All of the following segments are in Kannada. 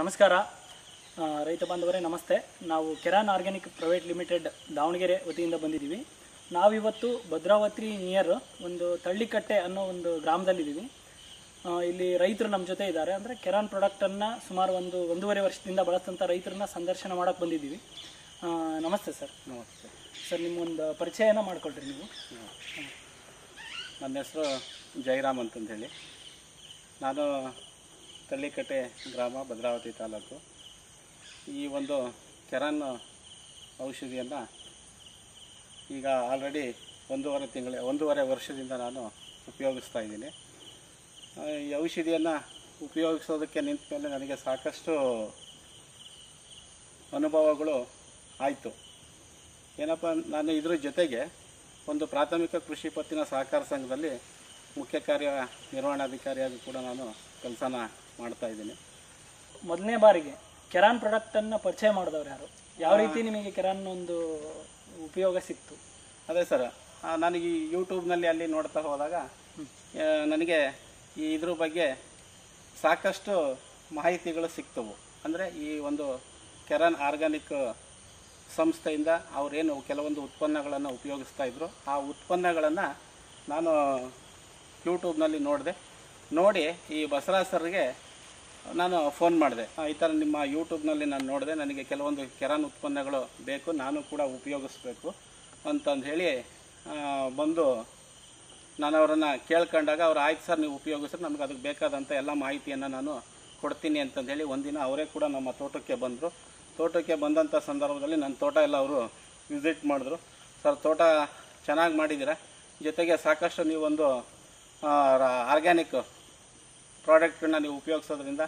ನಮಸ್ಕಾರ. ರೈತ ಬಾಂಧವರೇ ನಮಸ್ತೆ. ನಾವು Keran organic private limited Davanagere ವತಿಯಿಂದ ಬಂದಿದ್ದೀವಿ. ನಾವಿವತ್ತು ಭದ್ರಾವತಿ ನಿಯರ್ ಒಂದು ತಳ್ಳಿಕಟ್ಟೆ ಅನ್ನೋ ಒಂದು ಗ್ರಾಮದಲ್ಲಿದ್ದೀವಿ. ಇಲ್ಲಿ ರೈತರು ನಮ್ಮ ಜೊತೆ ಇದ್ದಾರೆ. ಅಂದರೆ ಕೆರಾನ್ ಪ್ರಾಡಕ್ಟನ್ನು ಸುಮಾರು ಒಂದು ಒಂದೂವರೆ ವರ್ಷದಿಂದ ಬಳಸ್ತಂಥ ರೈತರನ್ನ ಸಂದರ್ಶನ ಮಾಡೋಕ್ಕೆ ಬಂದಿದ್ದೀವಿ. ನಮಸ್ತೆ ಸರ್. ನಮಸ್ತೆ. ಸರ್ ನಿಮ್ಮೊಂದು ಪರಿಚಯನ ಮಾಡಿಕೊಡ್ರಿ ನೀವು. ನನ್ನ ಹೆಸರು ಜಯರಾಮ್ ಅಂತಂದೇಳಿ. ನಾನು ತಳ್ಳಿಕಟ್ಟೆ ಗ್ರಾಮ, ಭದ್ರಾವತಿ ತಾಲೂಕು. ಈ ಒಂದು ಕೆರನ್ ಔಷಧಿಯನ್ನು ಈಗ ಆಲ್ರೆಡಿ ಒಂದೂವರೆ ತಿಂಗಳ, ಒಂದೂವರೆ ವರ್ಷದಿಂದ ನಾನು ಉಪಯೋಗಿಸ್ತಾ ಇದ್ದೀನಿ. ಈ ಔಷಧಿಯನ್ನು ಉಪಯೋಗಿಸೋದಕ್ಕೆ ನಿಂತ ಮೇಲೆ ನನಗೆ ಸಾಕಷ್ಟು ಅನುಭವಗಳು ಆಯಿತು. ಏನಪ್ಪ, ನಾನು ಇದ್ರ ಜೊತೆಗೆ ಒಂದು ಪ್ರಾಥಮಿಕ ಕೃಷಿ ಪತ್ತಿನ ಸಹಕಾರ ಸಂಘದಲ್ಲಿ ಮುಖ್ಯ ಕಾರ್ಯ ನಿರ್ವಹಣಾಧಿಕಾರಿಯಾಗಿ ಕೂಡ ನಾನು ಕೆಲಸನ ಮಾಡ್ತಾ ಇದ್ದೀನಿ. ಮೊದಲನೇ ಬಾರಿಗೆ ಕೆರಾನ್ ಪ್ರಾಡಕ್ಟನ್ನು ಪರಿಚಯ ಮಾಡಿದವ್ರು ಯಾರು? ಯಾವ ರೀತಿ ನಿಮಗೆ ಕೆರಾನ್ ಒಂದು ಉಪಯೋಗ ಸಿಕ್ತು? ಅದೇ ಸರ್ ನನಗೆ ಈ ಯೂಟ್ಯೂಬ್ನಲ್ಲಿ ಅಲ್ಲಿ ನೋಡ್ತಾ ಹೋದಾಗ ನನಗೆ ಈ ಇದ್ರ ಬಗ್ಗೆ ಸಾಕಷ್ಟು ಮಾಹಿತಿಗಳು ಸಿಕ್ತವು. ಅಂದರೆ ಈ ಒಂದು ಕೆರನ್ ಆರ್ಗಾನಿಕ್ ಸಂಸ್ಥೆಯಿಂದ ಅವರೇನು ಕೆಲವೊಂದು ಉತ್ಪನ್ನಗಳನ್ನು ಉಪಯೋಗಿಸ್ತಾ ಇದ್ರು. ಆ ಉತ್ಪನ್ನಗಳನ್ನು ನಾನು ಯೂಟ್ಯೂಬ್ನಲ್ಲಿ ನೋಡಿದೆ. ನೋಡಿ ಈ ಬಸವರಾಜ್ ಸರ್ಗೆ ನಾನು ಫೋನ್ ಮಾಡಿದೆ. ಈ ಥರ ನಿಮ್ಮ ಯೂಟ್ಯೂಬ್ನಲ್ಲಿ ನಾನು ನೋಡಿದೆ. ನನಗೆ ಕೆಲವೊಂದು ಕೆರಾನ್ ಉತ್ಪನ್ನಗಳು ಬೇಕು. ನಾನು ಕೂಡ ಉಪಯೋಗಿಸ್ಬೇಕು ಅಂತಂದು ಹೇಳಿ ಬಂದು ನಾನು ಅವರನ್ನು ಕೇಳ್ಕೊಂಡಾಗ ಅವ್ರು, ಆಯ್ತು ಸರ್, ನೀವು ಉಪಯೋಗಿಸ್ರೆ. ನಮ್ಗೆ ಅದಕ್ಕೆ ಬೇಕಾದಂಥ ಎಲ್ಲ ಮಾಹಿತಿಯನ್ನು ನಾನು ಕೊಡ್ತೀನಿ ಅಂತಂದು ಹೇಳಿ ಒಂದಿನ ಅವರೇ ಕೂಡ ನಮ್ಮ ತೋಟಕ್ಕೆ ಬಂದರು. ತೋಟಕ್ಕೆ ಬಂದಂಥ ಸಂದರ್ಭದಲ್ಲಿ ನನ್ನ ತೋಟ ಎಲ್ಲ ಅವರು ವಿಸಿಟ್ ಮಾಡಿದ್ರು. ಸರ್, ತೋಟ ಚೆನ್ನಾಗಿ ಮಾಡಿದ್ದೀರಾ? ಜೊತೆಗೆ ಸಾಕಷ್ಟು ನೀವೊಂದು ಆರ್ಗ್ಯಾನಿಕ್ ಪ್ರಾಡಕ್ಟ್ಗಳನ್ನ ನೀವು ಉಪಯೋಗಿಸೋದ್ರಿಂದ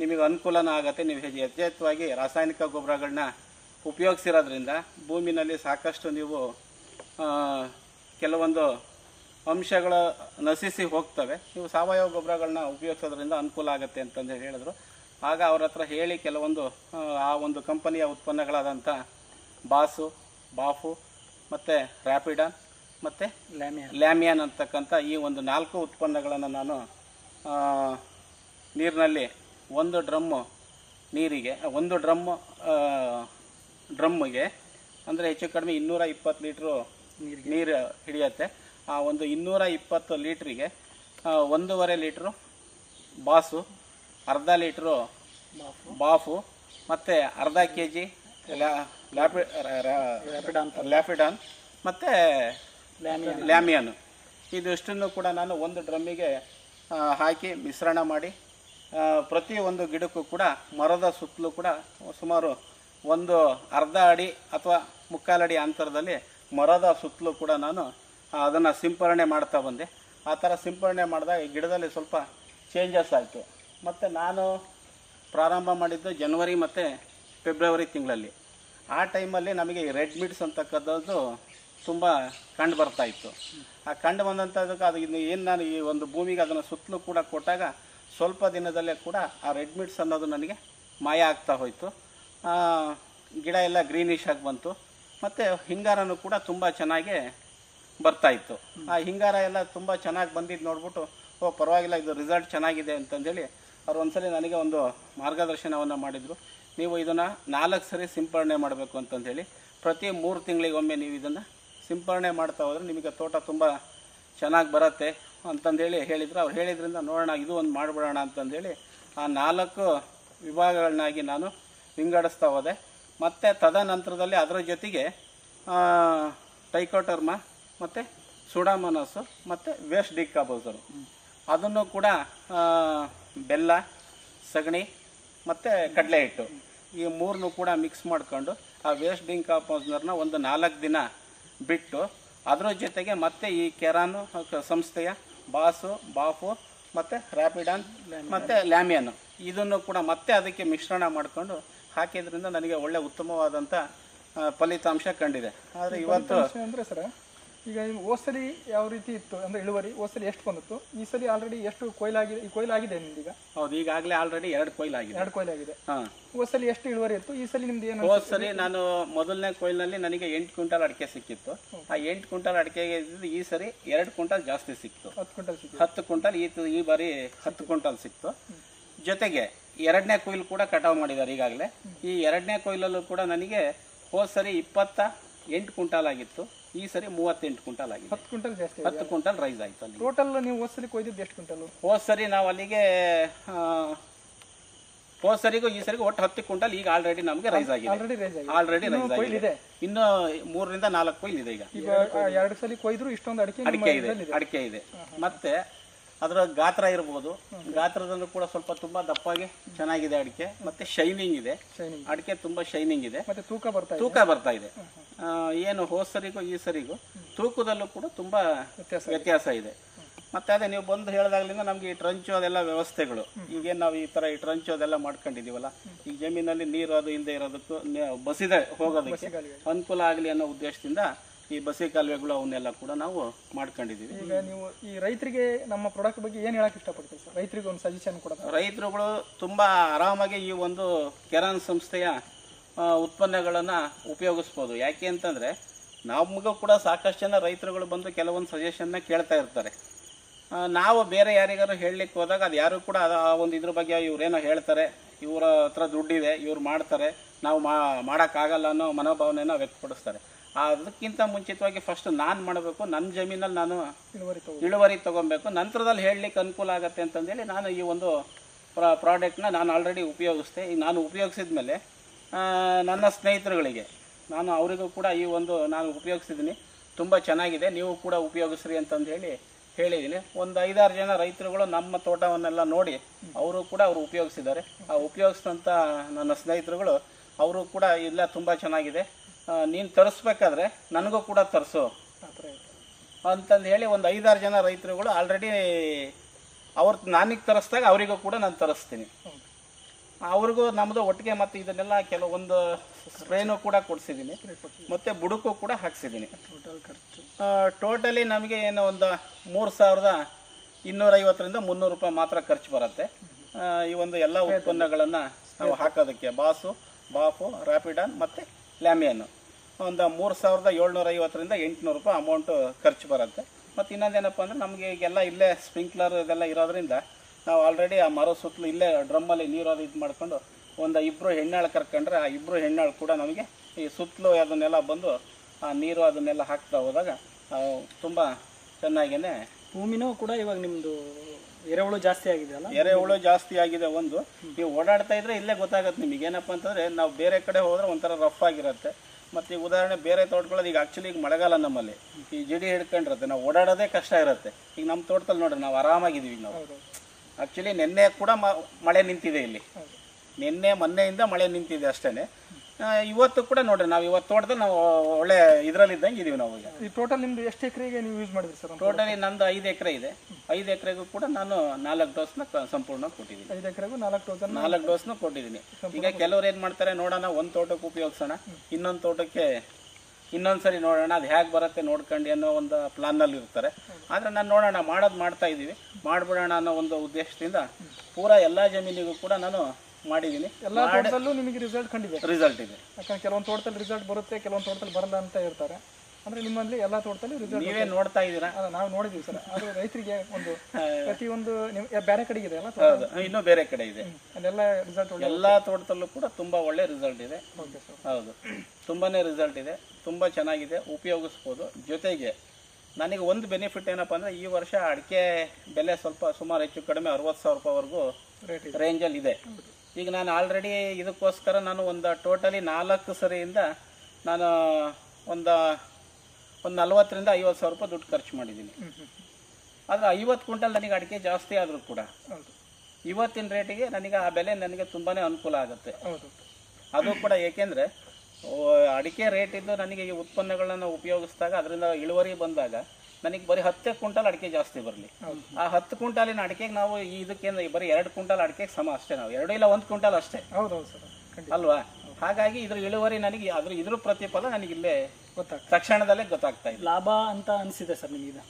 ನಿಮಗೆ ಅನುಕೂಲನೂ ಆಗುತ್ತೆ. ನೀವು ಹೆಚ್ಚು ಯಥೇಚ್ಛವಾಗಿ ರಾಸಾಯನಿಕ ಗೊಬ್ಬರಗಳನ್ನ ಉಪಯೋಗಿಸಿರೋದ್ರಿಂದ ಭೂಮಿನಲ್ಲಿ ಸಾಕಷ್ಟು ನೀವು ಕೆಲವೊಂದು ಅಂಶಗಳು ನಶಿಸಿ ಹೋಗ್ತವೆ. ನೀವು ಸಾವಯವ ಗೊಬ್ಬರಗಳನ್ನ ಉಪಯೋಗಿಸೋದ್ರಿಂದ ಅನುಕೂಲ ಆಗುತ್ತೆ ಅಂತಂದು ಹೇಳಿ ಹೇಳಿದ್ರು. ಆಗ ಅವ್ರ ಹತ್ರ ಹೇಳಿ ಕೆಲವೊಂದು, ಆ ಒಂದು ಕಂಪನಿಯ ಉತ್ಪನ್ನಗಳಾದಂಥ ಬಾಸು, ಬಾಫು ಮತ್ತು ರ್ಯಾಪಿಡಾನ್ ಮತ್ತು ಲ್ಯಾಮಿಯಾನ್. ಲ್ಯಾಮಿಯಾನ್ ಅಂತಕ್ಕಂಥ ಈ ಒಂದು ನಾಲ್ಕು ಉತ್ಪನ್ನಗಳನ್ನು ನಾನು ನೀರಿನಲ್ಲಿ ಒಂದು ಡ್ರಮ್ಮು ನೀರಿಗೆ ಒಂದು ಡ್ರಮ್ಮು ಡ್ರಮ್ಮಿಗೆ ಅಂದರೆ ಹೆಚ್ಚು ಕಡಿಮೆ ಇನ್ನೂರ ಇಪ್ಪತ್ತು ಲೀಟ್ರು ನೀರು ಹಿಡಿಯುತ್ತೆ. ಆ ಒಂದು ಇನ್ನೂರ ಇಪ್ಪತ್ತು ಲೀಟ್ರಿಗೆ ಒಂದೂವರೆ ಲೀಟ್ರು ಬಾಸು ಅರ್ಧ ಲೀಟ್ರು ಬಾಫು. ಮತ್ತು ಅರ್ಧ ಕೆ ಜಿ ಲ್ಯಾಪಿ ಲ್ಯಾಪಿಡಾನ್ ಲ್ಯಾಫಿಡಾನ್ ಮತ್ತು ಲ್ಯಾಮಿಯನ್ ಇದಿಷ್ಟನ್ನು ಕೂಡ ನಾನು ಒಂದು ಡ್ರಮ್ಮಿಗೆ ಹಾಕಿ ಮಿಶ್ರಣ ಮಾಡಿ ಪ್ರತಿ ಒಂದು ಗಿಡಕ್ಕೂ ಕೂಡ, ಮರದ ಸುತ್ತಲೂ ಕೂಡ ಸುಮಾರು ಒಂದು ಅರ್ಧ ಅಡಿ ಅಥವಾ ಮುಕ್ಕಾಲಡಿ ಅಂತರದಲ್ಲಿ ಮರದ ಸುತ್ತಲೂ ಕೂಡ ನಾನು ಅದನ್ನು ಸಿಂಪರಣೆ ಮಾಡ್ತಾ ಬಂದೆ. ಆ ಥರ ಸಿಂಪರಣೆ ಮಾಡಿದಾಗ ಗಿಡದಲ್ಲಿ ಸ್ವಲ್ಪ ಚೇಂಜಸ್ ಆಯಿತು. ಮತ್ತು ನಾನು ಪ್ರಾರಂಭ ಮಾಡಿದ್ದು ಜನವರಿ ಮತ್ತು ಫೆಬ್ರವರಿ ತಿಂಗಳಲ್ಲಿ. ಆ ಟೈಮಲ್ಲಿ ನಮಗೆ ರೆಡ್ ಮಿಟ್ಸ್ ಅಂತಕ್ಕಂಥದ್ದು ತುಂಬ ಕಂಡು ಬರ್ತಾ ಇತ್ತು. ಆ ಕಂಡು ಬಂದಂಥದ್ದಕ್ಕೆ ಅದು ಇನ್ನು ಏನು ನಾನು ಈ ಒಂದು ಭೂಮಿಗೆ ಅದನ್ನು ಸುತ್ತಲೂ ಕೂಡ ಕೊಟ್ಟಾಗ ಸ್ವಲ್ಪ ದಿನದಲ್ಲೇ ಕೂಡ ಆ ರೆಡ್ ಮಿಟ್ಸ್ ಅನ್ನೋದು ನನಗೆ ಮಾಯ ಆಗ್ತಾ ಹೋಯಿತು. ಗಿಡ ಎಲ್ಲ ಗ್ರೀನಿಶ್ ಆಗಿ ಬಂತು. ಮತ್ತು ಹಿಂಗಾರನೂ ಕೂಡ ತುಂಬ ಚೆನ್ನಾಗಿ ಬರ್ತಾ ಇತ್ತು. ಆ ಹಿಂಗಾರ ಎಲ್ಲ ತುಂಬ ಚೆನ್ನಾಗಿ ಬಂದಿದ್ದು ನೋಡ್ಬಿಟ್ಟು, ಓ, ಪರವಾಗಿಲ್ಲ, ಇದು ರಿಸಲ್ಟ್ ಚೆನ್ನಾಗಿದೆ ಅಂತಂದೇಳಿ ಅವ್ರು ಒಂದ್ಸಲಿ ನನಗೆ ಒಂದು ಮಾರ್ಗದರ್ಶನವನ್ನು ಮಾಡಿದರು. ನೀವು ಇದನ್ನು ನಾಲ್ಕು ಸರಿ ಸಿಂಪಡಣೆ ಮಾಡಬೇಕು ಅಂತಂದೇಳಿ ಪ್ರತಿ ಮೂರು ತಿಂಗಳಿಗೊಮ್ಮೆ ನೀವು ಇದನ್ನು ಸಿಂಪರಣೆ ಮಾಡ್ತಾ ಹೋದರೆ ನಿಮಗೆ ತೋಟ ತುಂಬ ಚೆನ್ನಾಗಿ ಬರುತ್ತೆ ಅಂತಂದೇಳಿ ಹೇಳಿದ್ರು. ಅವ್ರು ಹೇಳಿದ್ರಿಂದ ನೋಡೋಣ, ಇದು ಒಂದು ಮಾಡಿಬಿಡೋಣ ಅಂತಂದೇಳಿ ಆ ನಾಲ್ಕು ವಿಭಾಗಗಳನ್ನಾಗಿ ನಾನು ವಿಂಗಡಿಸ್ತಾ ಹೋದೆ. ಮತ್ತು ತದನಂತರದಲ್ಲಿ ಅದರ ಜೊತೆಗೆ ಟೈಕೋಟರ್ಮ, ಮತ್ತು ಸುಡಾಮನಸ್ಸು ಮತ್ತು ವೇಸ್ಟ್ ಡಿಕಾಬೋಸರು. ಅದನ್ನು ಕೂಡ ಬೆಲ್ಲ, ಸಗಣಿ, ಮತ್ತು ಕಡಲೆ ಹಿಟ್ಟು ಈ ಮೂರನ್ನು ಕೂಡ ಮಿಕ್ಸ್ ಮಾಡ್ಕೊಂಡು ಆ ವೇಸ್ಟ್ ಡಿಂಕಾಪೋಸ್ನರ್ನ ಒಂದು ನಾಲ್ಕು ದಿನ ಬಿಟ್ಟು ಅದರ ಜೊತೆಗೆ ಮತ್ತೆ ಈ ಕೆರಾನು ಸಂಸ್ಥೆಯ ಬಾಸು ಬಾಫು ಮತ್ತು ರ್ಯಾಪಿಡಾನ್ ಮತ್ತು ಲ್ಯಾಮಿಯನ್ ಇದನ್ನು ಕೂಡ ಮತ್ತೆ ಅದಕ್ಕೆ ಮಿಶ್ರಣ ಮಾಡಿಕೊಂಡು ಹಾಕಿದ್ರಿಂದ ನನಗೆ ಒಳ್ಳೆ ಉತ್ತಮವಾದಂಥ ಫಲಿತಾಂಶ ಕಂಡಿದೆ. ಆದರೆ ಇವತ್ತು ಅಂದರೆ ಸರ್ ಈಗ ನಿಮ್ಗೆ ಹೋದ್ ಯಾವ ರೀತಿ ಇತ್ತು ಅಂದ್ರೆ ಇಳುವರಿ ಓಸಲಿ ಎಷ್ಟು ಬಂದಿತ್ತು? ಈ ಸಲ ಆಲ್ರೆಡಿ ಎಷ್ಟು ಕೊಯ್ಲಾಗಿದೆ ಈ ಕೊಯ್ಲಾಗಿದೆ ನಿಮ್ದೀಗ ಹೌದು ಈಗಾಗಲೇ ಆಲ್ರೆಡಿ ಎರಡು ಕೊಯ್ಲಾಗಿದೆ ಎರಡು ಕೊಯ್ಲಾಗಿದೆ ಹಾಂ. ಎಷ್ಟು ಇಳುವರಿ ಇತ್ತು? ಈ ಸಲ ನಿಮ್ದು ಏನು ಹೋದ್ ಸರಿ ನಾನು ಮೊದಲನೇ ಕೊಯ್ಲಿನಲ್ಲಿ ನನಗೆ ಎಂಟು ಕ್ವಿಂಟಲ್ ಅಡಿಕೆ ಸಿಕ್ಕಿತ್ತು. ಆ ಎಂಟು ಕ್ವಿಂಟಲ್ ಅಡಿಕೆಗೆ ಇದ್ದಿದ್ದು ಈ ಸರಿ ಎರಡು ಕ್ವಿಂಟಲ್ ಜಾಸ್ತಿ ಸಿಕ್ತು ಹತ್ತು ಕ್ವಿಂಟಲ್ ಸಿಕ್ತು ಹತ್ತು ಕ್ವಿಂಟಲ್ ಈ ಈ ಬಾರಿ ಹತ್ತು ಕ್ವಿಂಟಲ್ ಸಿಕ್ತು ಜೊತೆಗೆ ಎರಡನೇ ಕೊಯ್ಲು ಕೂಡ ಕಟಾವು ಮಾಡಿದ್ದಾರೆ ಈಗಾಗಲೇ. ಈ ಎರಡನೇ ಕೊಯ್ಲಲ್ಲೂ ಕೂಡ ನನಗೆ ಹೋದ ಸರಿ ಇಪ್ಪತ್ತ ಎಂಟು ಕ್ವಿಂಟಾಲ್ ಆಗಿತ್ತು. ಈ ಸರಿ ಮೂವತ್ತೆಂಟು ಕ್ವಿಂಟಲ್ ಆಗಿದೆ. ಹತ್ತು ಕ್ವಿಂಟಲ್ ಜಾಸ್ತಿ ಹತ್ತು ಕ್ವಿಂಟಲ್ ರೈಸ್ ಆಯ್ತು ಅಲ್ಲಿ ಟೋಟಲ್ ನೀವು ಹೋದ್ಸಲಿ ಕೊಯ್ದಿದ್ದು ಎಷ್ಟು ಕ್ವಿಂಟಲ್? ಹೋದ ಸರಿ ನಾವು ಅಲ್ಲಿಗೆ ಹೋದ ಸರಿಗೂ ಈ ಸರಿಗೂ ಒಟ್ಟು ಹತ್ತು ಕ್ವಿಂಟಲ್ ಈಗ ಆಲ್ರೆಡಿ ನಮಗೆ ರೈಸ್ ಆಗಿದೆ. ಆಲ್ರೆಡಿ ರೈಸ್ ಆಗಿದೆ. ಆಲ್ರೆಡಿ ರೈಸ್ ಆಗಿದೆ. ಇನ್ನು ಮೂರರಿಂದ ನಾಲ್ಕು ಕೊಯ್ಲು ಇದೆ ಈಗ. ಈಗ ಎರಡು ಸಲ ಕೊಯ್ದ್ರು ಇಷ್ಟೊಂದು ಅಡಿಕೆ ಅಡಿಕೆ ಇದೆ ಅಡಿಕೆ ಇದೆ. ಮತ್ತೆ ಅದರ ಗಾತ್ರ ಇರ್ಬೋದು. ಗಾತ್ರದಲ್ಲೂ ಕೂಡ ಸ್ವಲ್ಪ ತುಂಬಾ ದಪ್ಪಾಗಿ ಚೆನ್ನಾಗಿದೆ ಅಡಿಕೆ. ಮತ್ತೆ ಶೈನಿಂಗ್ ಇದೆ. ಅಡಿಕೆ ತುಂಬಾ ಶೈನಿಂಗ್ ಇದೆ. ಮತ್ತೆ ತೂಕ ಬರ್ತಾ ಇದೆ. ತೂಕ ಬರ್ತಾ ಇದೆ. ಏನು ಹೋಸರಿಗೂ ಈ ಸರಿಗೂ ತೂಕದಲ್ಲೂ ಕೂಡ ತುಂಬ ವ್ಯತ್ಯಾಸ ವ್ಯತ್ಯಾಸ ಇದೆ. ಮತ್ತೆ ಅದೇ ನೀವು ಬಂದು ಹೇಳಿದಾಗಲಿಂದ ನಮಗೆ ಈ ಟ್ರಂಚು ಅದೆಲ್ಲ ವ್ಯವಸ್ಥೆಗಳು. ಈಗೇನು ನಾವು ಈ ಥರ ಈ ಟ್ರಂಚು ಅದೆಲ್ಲ ಮಾಡ್ಕೊಂಡಿದೀವಲ್ಲ ಈ ಜಮೀನಲ್ಲಿ ನೀರು ಅದು ಇಲ್ಲದೆ ಇರೋದಕ್ಕೂ ಬಸಿದೆ ಹೋಗೋದಕ್ಕೆ. ಅನುಕೂಲ ಆಗಲಿ ಅನ್ನೋ ಉದ್ದೇಶದಿಂದ ಈ ಬಸಿ ಕಾಲುವೆಗಳು ಅವನ್ನೆಲ್ಲ ಕೂಡ ನಾವು ಮಾಡ್ಕೊಂಡಿದ್ದೀವಿ. ಈಗ ನೀವು ಈ ರೈತರಿಗೆ ನಮ್ಮ ಪ್ರಾಡಕ್ಟ್ ಬಗ್ಗೆ ಏನು ಹೇಳಕ್ಕೆ ಇಷ್ಟಪಡ್ತೀವಿ ಸರ್? ರೈತರಿಗೆ ಒಂದು ಸಜೆಷನ್ ಕೊಡೋದು ರೈತರುಗಳು ತುಂಬ ಆರಾಮಾಗಿ ಈ ಒಂದು ಕೆರಾನ್ ಸಂಸ್ಥೆಯ ಉತ್ಪನ್ನಗಳನ್ನ ಉಪಯೋಗಿಸ್ಬೋದು. ಯಾಕೆ ಅಂತಂದರೆ ನಮಗೂ ಕೂಡ ಸಾಕಷ್ಟು ಜನ ರೈತರುಗಳು ಬಂದು ಕೆಲವೊಂದು ಸಜೆಷನ್ನ ಕೇಳ್ತಾ ಇರ್ತಾರೆ. ನಾವು ಬೇರೆ ಯಾರಿಗಾರು ಹೇಳಲಿಕ್ಕೆ ಹೋದಾಗ ಅದು ಯಾರು ಕೂಡ ಅದು ಆ ಒಂದು ಇದ್ರ ಬಗ್ಗೆ ಇವರೇನೋ ಹೇಳ್ತಾರೆ. ಇವರ ಹತ್ರ ದುಡ್ಡಿದೆ ಇವ್ರು ಮಾಡ್ತಾರೆ. ನಾವು ಮಾ ಮಾಡೋಕ್ಕಾಗಲ್ಲ ಅನ್ನೋ ಮನೋಭಾವನೆನ ವ್ಯಕ್ತಪಡಿಸ್ತಾರೆ. ಅದಕ್ಕಿಂತ ಮುಂಚಿತವಾಗಿ ಫಸ್ಟ್ ನಾನು ಮಾಡಬೇಕು ನನ್ನ ಜಮೀನಲ್ಲಿ ನಾನು ಇಳುವರಿ ಇಳುವರಿ ತೊಗೊಬೇಕು. ನಂತರದಲ್ಲಿ ಹೇಳಲಿಕ್ಕೆ ಅನುಕೂಲ ಆಗುತ್ತೆ ಅಂತಂದೇಳಿ ನಾನು ಈ ಒಂದು ಪ್ರಾ ಪ್ರಾಡಕ್ಟ್ನ ನಾನು ಆಲ್ರೆಡಿ ಉಪಯೋಗಿಸ್ದೆ. ಈಗ ನಾನು ಉಪಯೋಗಿಸಿದ ಮೇಲೆ ನನ್ನ ಸ್ನೇಹಿತರುಗಳಿಗೆ. ನಾನು ಅವರಿಗೂ ಕೂಡ ಈ ಒಂದು ನಾನು ಉಪಯೋಗಿಸಿದ್ದೀನಿ. ತುಂಬ ಚೆನ್ನಾಗಿದೆ. ನೀವು ಕೂಡ ಉಪಯೋಗಿಸ್ರಿ ಅಂತಂದು ಹೇಳಿ ಹೇಳಿದ್ದೀನಿ. ಒಂದು ಐದಾರು ಜನ ರೈತರುಗಳು ನಮ್ಮ ತೋಟವನ್ನೆಲ್ಲ ನೋಡಿ ಅವರು ಕೂಡ ಅವರು ಉಪಯೋಗಿಸಿದ್ದಾರೆ. ಆ ಉಪಯೋಗಿಸಿದಂಥ ನನ್ನ ಸ್ನೇಹಿತರುಗಳು, ಅವರು ಕೂಡ ಇಲ್ಲ, ತುಂಬ ಚೆನ್ನಾಗಿದೆ. ನೀನು ತರಿಸ್ಬೇಕಾದ್ರೆ ನನಗೂ ಕೂಡ ತರಿಸು. ಅಂತಂದು ಹೇಳಿ ಒಂದು ಐದಾರು ಜನ ರೈತರುಗಳು ಆಲ್ರೆಡಿ ಅವ್ರ ನನಗೆ ತರಿಸ್ದಾಗ ಅವರಿಗೂ ಕೂಡ ನಾನು ತರಿಸ್ತೀನಿ. ಅವ್ರಿಗೂ ನಮ್ಮದು ಒಟ್ಟಿಗೆ ಮತ್ತು ಇದನ್ನೆಲ್ಲ ಕೆಲವೊಂದು ಸ್ಪ್ರೇನು ಕೂಡ ಕೊಡಿಸಿದ್ದೀನಿ. ಮತ್ತು ಬುಡಕ್ಕೂ ಕೂಡ ಹಾಕ್ಸಿದ್ದೀನಿ. ಟೋಟಲ್ ಖರ್ಚು. ಟೋಟಲಿ ನಮಗೆ ಏನು ಒಂದು ಮೂರು ಸಾವಿರದ ಇನ್ನೂರೈವತ್ತರಿಂದ ಮುನ್ನೂರು ರೂಪಾಯಿ ಮಾತ್ರ ಖರ್ಚು ಬರುತ್ತೆ. ಈ ಒಂದು ಎಲ್ಲ ಉತ್ಪನ್ನಗಳನ್ನು ನಾವು ಹಾಕೋದಕ್ಕೆ ಬಾಸು ಬಾಫು ರ್ಯಾಪಿಡಾನ್ ಮತ್ತು ಲ್ಯಾಮಿಯನ್ ಒಂದು ಮೂರು ಸಾವಿರದ ಏಳ್ನೂರ ಐವತ್ತರಿಂದ ಎಂಟುನೂರು ರೂಪಾಯಿ ಅಮೌಂಟು ಖರ್ಚು ಬರುತ್ತೆ. ಮತ್ತು ಇನ್ನೊಂದೇನಪ್ಪ ಅಂದರೆ ನಮಗೆ ಈಗೆಲ್ಲ ಇಲ್ಲೇ ಸ್ಪ್ರಿಂಕ್ಲರ್ ಇದೆಲ್ಲ ಇರೋದ್ರಿಂದ ನಾವು ಆಲ್ರೆಡಿ ಆ ಮರ ಸುತ್ತಲೂ ಇಲ್ಲೇ ಡ್ರಮ್ಮಲ್ಲಿ ನೀರು ಅದು ಇದು ಮಾಡ್ಕೊಂಡು ಒಂದು ಇಬ್ಬರು ಹೆಣ್ಣಾಳು ಕರ್ಕೊಂಡ್ರೆ ಆ ಇಬ್ಬರು ಹೆಣ್ಣಾಳು ಕೂಡ ನಮಗೆ ಈ ಸುತ್ತಲೂ ಅದನ್ನೆಲ್ಲ ಬಂದು ಆ ನೀರು ಅದನ್ನೆಲ್ಲ ಹಾಕ್ತಾ ಹೋದಾಗ ತುಂಬ ಚೆನ್ನಾಗೇ ಭೂಮಿನೂ ಕೂಡ ಇವಾಗ ನಿಮ್ಮದು ಎರೆಹುಳು ಜಾಸ್ತಿ ಆಗಿದೆ ಅಲ್ಲ ಎರೆಹುಳು ಜಾಸ್ತಿ ಆಗಿದೆ ಒಂದು. ನೀವು ಓಡಾಡ್ತಾ ಇದ್ರೆ ಇಲ್ಲೇ ಗೊತ್ತಾಗುತ್ತೆ ನಿಮಗೆ. ಏನಪ್ಪ ಅಂತಂದರೆ ನಾವು ಬೇರೆ ಕಡೆ ಹೋದರೆ ಒಂಥರ ರಫ್ ಆಗಿರುತ್ತೆ. ಮತ್ತು ಈಗ ಉದಾಹರಣೆ ಬೇರೆ ತೋಟಗಳಲ್ಲಿ ಈಗ ಆ್ಯಕ್ಚುಲಿ ಈಗ ಮಳೆಗಾಲ ನಮ್ಮಲ್ಲಿ. ಈ ಜಿಡಿ ಹಿಡ್ಕೊಂಡಿರುತ್ತೆ. ನಾವು ಓಡಾಡೋದೇ ಕಷ್ಟ ಇರುತ್ತೆ. ಈಗ ನಮ್ಮ ತೋಟದಲ್ಲಿ ನೋಡ್ರಿ ನಾವು ಆರಾಮಾಗಿದ್ದೀವಿ ಈಗ ನಾವು. ಆ್ಯಕ್ಚುಲಿ ನಿನ್ನೆ ಕೂಡ ಮಳೆ ನಿಂತಿದೆ ಇಲ್ಲಿ. ನಿನ್ನೆ ಮೊನ್ನೆಯಿಂದ ಮಳೆ ನಿಂತಿದೆ ಅಷ್ಟೇ ಇವತ್ತು ಕೂಡ ನೋಡ್ರಿ ನಾವು ಇವತ್ತು ತೋಟದ ನಾವು ಒಳ್ಳೆ ಇದರಲ್ಲಿ ಇದ್ದಂಗೆ ಇದೀವಿ ನಾವು ಈಗ. ಈ ಟೋಟಲ್ ನಿಮ್ದು ಎಷ್ಟು ಎಕರೆಗೆ ನೀವು ಯೂಸ್ ಮಾಡಿದ್ರಿ ಸರ್? ಟೋಟಲಿ ನಂದು ಐದು ಎಕರೆ ಇದೆ. ಐದು ಎಕರೆಗೂ ಕೂಡ ನಾನು ನಾಲ್ಕು ಡೋಸ್ನ ಸಂಪೂರ್ಣ ಕೊಟ್ಟಿದ್ದೀನಿ. ಐದು ಎಕರೆಗೂ ನಾಲ್ಕು ಡೋಸ್ ನಾಲ್ಕು ಡೋಸ್ನ ಕೊಟ್ಟಿದ್ದೀನಿ. ಈಗ ಕೆಲವ್ರು ಏನು ಮಾಡ್ತಾರೆ ನೋಡೋಣ ಒಂದು ತೋಟಕ್ಕೆ ಉಪಯೋಗಿಸೋಣ. ಇನ್ನೊಂದು ತೋಟಕ್ಕೆ ಇನ್ನೊಂದು ಸರಿ ನೋಡೋಣ ಅದು ಹೇಗೆ ಬರುತ್ತೆ ನೋಡ್ಕೊಂಡು ಅನ್ನೋ ಒಂದು ಪ್ಲಾನ್ನಲ್ಲಿ ಇರ್ತಾರೆ. ಆದರೆ ನಾನು ನೋಡೋಣ ಮಾಡೋದು ಮಾಡ್ತಾ ಇದ್ದೀವಿ. ಮಾಡಿಬಿಡೋಣ ಅನ್ನೋ ಒಂದು ಉದ್ದೇಶದಿಂದ ಪೂರಾ ಎಲ್ಲ ಜಮೀನಿಗೂ ಕೂಡ ನಾನು ಮಾಡಿದ್ದೀನಿ. ಎಲ್ಲ ತೋಟದಲ್ಲೂ ನಿಮಗೆ ರಿಸಲ್ಟ್ ಕಂಡಿದೆ ರಿಸಲ್ಟ್ ಇದೆ. ಯಾಕಂದ್ರೆ ಕೆಲವೊಂದು ತೋಟದಲ್ಲಿ ರಿಸಲ್ಟ್ ಬರುತ್ತೆ ಕೆಲವೊಂದು ತೋಟದಲ್ಲಿ ಬರಲ್ಲ ಅಂತ ಇರ್ತಾರೆ ಅಂದ್ರೆ ನಿಮ್ಮಲ್ಲಿ ಎಲ್ಲ ತೋಟದಲ್ಲಿ ರಿಸಲ್ಟ್ ನೀವೇ ನೋಡ್ತಾ ಇದ್ದೀರಾ? ಅಲ್ಲ ನಾವು ನೋಡಿದೀವಿ ಸರ್. ಅದು ರೈತರಿಗೆ ಒಂದು ಪ್ರತಿಯೊಂದು ನಿಮ್ ಬೇರೆ ಕಡೆಗೆ ಇದೆ ಅಲ್ಲ ಹೌದು. ಇನ್ನೂ ಬೇರೆ ಕಡೆ ಇದೆ. ಅಲ್ಲೆಲ್ಲ ರಿಸಲ್ಟ್ ಎಲ್ಲಾ ಎಲ್ಲ ತೋಟದಲ್ಲೂ ಕೂಡ ತುಂಬಾ ಒಳ್ಳೆ ರಿಸಲ್ಟ್ ಇದೆ. ಓಕೆ ಸರ್ ಹೌದು. ತುಂಬಾನೇ ರಿಸಲ್ಟ್ ಇದೆ. ತುಂಬಾ ಚೆನ್ನಾಗಿದೆ. ಉಪಯೋಗಿಸ್ಬೋದು. ಜೊತೆಗೆ ನನಗೆ ಒಂದು ಬೆನಿಫಿಟ್ ಏನಪ್ಪ ಅಂದ್ರೆ ಈ ವರ್ಷ ಅಡಿಕೆ ಬೆಲೆ ಸ್ವಲ್ಪ ಸುಮಾರು ಹೆಚ್ಚು ಕಡಿಮೆ ಅರವತ್ತು ಸಾವಿರ ರೂಪಾಯಿವರೆಗೂ ರೇಟ್ ಇದೆ. ರೇಂಜಲ್ಲಿ ಇದೆ. ಈಗ ನಾನು ಆಲ್ರೆಡಿ ಇದಕ್ಕೋಸ್ಕರ ನಾನು ಒಂದು ಟೋಟಲಿ ನಾಲ್ಕು ಸರಿಯಿಂದ ನಾನು ಒಂದು ಒಂದು ನಲ್ವತ್ತರಿಂದ ಐವತ್ತು ಸಾವಿರ ರೂಪಾಯಿ ದುಡ್ಡು ಖರ್ಚು ಮಾಡಿದ್ದೀನಿ. ಆದರೆ ಐವತ್ತು ಕ್ವಿಂಟಲ್ ನನಗೆ ಅಡಿಕೆ ಜಾಸ್ತಿ ಆದರೂ ಕೂಡ ಇವತ್ತಿನ ರೇಟಿಗೆ ನನಗೆ ಆ ಬೆಲೆ ನನಗೆ ತುಂಬಾ ಅನುಕೂಲ ಆಗುತ್ತೆ. ಅದು ಕೂಡ ಏಕೆಂದರೆ ಅಡಿಕೆ ರೇಟ್ ಇದ್ದು ನನಗೆ ಈ ಉತ್ಪನ್ನಗಳನ್ನು ಉಪಯೋಗಿಸಿದಾಗ ಅದರಿಂದ ಇಳುವರಿ ಬಂದಾಗ ನನಗೆ ಬರೀ ಹತ್ತೇ ಕ್ವಿಂಟಲ್ ಅಡಿಕೆ ಜಾಸ್ತಿ ಬರಲಿ. ಆ ಹತ್ತು ಕ್ವಿಂಟಾಲಿನ ಅಡಿಕೆಗೆ ನಾವು ಇದಕ್ಕೆ ಇದಕ್ಕೇನು ಬರೀ ಎರಡು ಕ್ವಿಂಟಲ್ ಅಡಿಕೆಗೆ ಸಮ ಅಷ್ಟೇ ನಾವು. ಎರಡು ಇಲ್ಲ ಒಂದು ಕ್ವಿಂಟಲ್ ಅಷ್ಟೇ. ಹೌದೌದು ಹೌದು ಸರ್. ಅಲ್ವಾ? ಹಾಗಾಗಿ ಇದ್ರ ಇಳುವರಿ ನನಗೆ ಅದ್ರ ಇದ್ರ ಪ್ರತಿಫಲ ನನಗೆ ಇಲ್ಲೇ. ಗೊತ್ತಾಗ್ತದೆ ತಕ್ಷಣದಲ್ಲೇ ಗೊತ್ತಾಗ್ತಾ ಇದೆ ಲಾಭ ಅಂತ ಅನಿಸಿದೆ ಸರ್ ನಿಮಗೆ ಇದು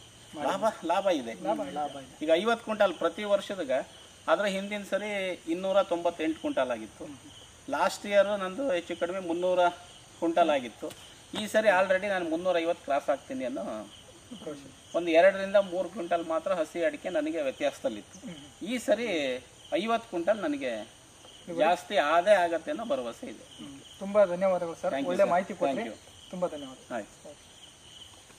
ಲಾಭ ಲಾಭ ಇದೆ. ಲಾಭ ಇದೆ. ಈಗ ಐವತ್ತು ಕ್ವಿಂಟಲ್ ಪ್ರತಿ ವರ್ಷದಾಗ ಅದರ ಹಿಂದಿನ ಸರಿ ಇನ್ನೂರ ತೊಂಬತ್ತೆಂಟು ಕ್ವಿಂಟಲ್ ಆಗಿತ್ತು. ಲಾಸ್ಟ್ ಇಯರ್ ನಂದು ಹೆಚ್ಚು ಕಡಿಮೆ ಮುನ್ನೂರ ಕ್ವಿಂಟಲ್ ಆಗಿತ್ತು. ಈ ಸರಿ ಆಲ್ರೆಡಿ ನಾನು ಮುನ್ನೂರೈವತ್ತು ಕ್ರಾಸ್ ಆಗ್ತೀನಿ ಅನ್ನೋ ಒಂದು ಎರಡರಿಂದ ಮೂರು ಕ್ವಿಂಟಲ್ ಮಾತ್ರ ಹಸಿ ಅಡಿಕೆ ನನಗೆ ವ್ಯತ್ಯಾಸದಲ್ಲಿತ್ತು. ಈ ಸರಿ ಐವತ್ತು ಕ್ವಿಂಟಲ್ ನನಗೆ ಜಾಸ್ತಿ ಆದೇ ಆಗತ್ತೆ ಅನ್ನೋ ಭರವಸೆ ಇದೆ. ತುಂಬಾ ಧನ್ಯವಾದಗಳು ಸರ್. ಒಳ್ಳೆ ಮಾಹಿತಿ ಕೊಟ್ಟರೆ ತುಂಬಾ ಧನ್ಯವಾದ ಆಯ್ತು.